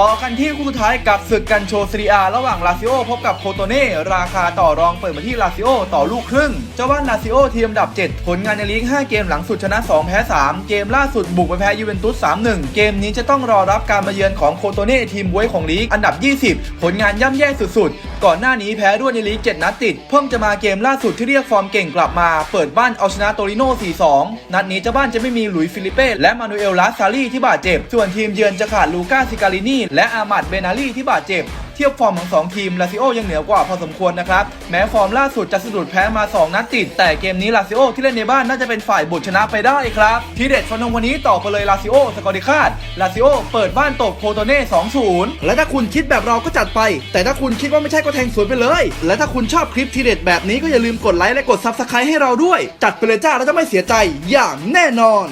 ต่อกันที่คู่สุดท้ายกับศึกกันโชซีรีอาระหว่างลาซิโอพบกับโคโตเน่ราคาต่อรองเปิดมาที่ลาซิโอต่อลูกครึ่ง เจ้าบ้านลาซิโอทีมอันดับ 7 ผลงานในลีก 5 เกมหลังสุดชนะ 2 แพ้ 3 เกมล่าสุดบุกไปแพ้ยูเวนตุส 3-1 เกมนี้จะต้องรอรับการมาเยือนของโคโตเน่ทีมบวยของลีกอันดับ 20 ผลงานย่ำแย่สุดๆ ก่อนหน้านี้แพ้รวดในลีก 7 นัดติด เพิ่งจะมาเกมล่าสุดที่เรียกฟอร์มเก่งกลับมา เปิดบ้านเอาชนะโตริโน่ 4-2 นัดนี้เจ้าบ้านจะไม่มีหลุยส์ฟิลิเป้และมานูเอลลาซารีที่บาดเจ็บ ส่วนทีมเยือนจะขาดลูก้าซิการินีและอามัดเบนาลีที่บาดเจ็บ เทียบฟอร์มของสองทีม ลาซิโอยังเหนือกว่าพอสมควรนะครับ แม้ฟอร์มล่าสุดจะสะดุดแพ้มา 2 นัดติด แต่เกมนี้ลาซิโอที่เล่นในบ้านน่าจะเป็นฝ่ายบุกชนะไปได้ครับ ทีเด็ดฟันธงวันนี้ต่อไปเลยลาซิโอสกอร์ดิคาดลาซิโอเปิดบ้านตบโคโตเน่ 2-0 และถ้าคุณคิดแบบเราก็จัดไป แต่ถ้าคุณคิดว่าไม่ใช่ก็แทงสวนไปเลย และถ้าคุณชอบคลิปทีเด็ดแบบนี้ก็อย่าลืมกดไลค์และกดซับสไครต์ให้เราด้วย จัดไปเลยจ้าแล้วจะไม่เสียใจอย่างแน่นอน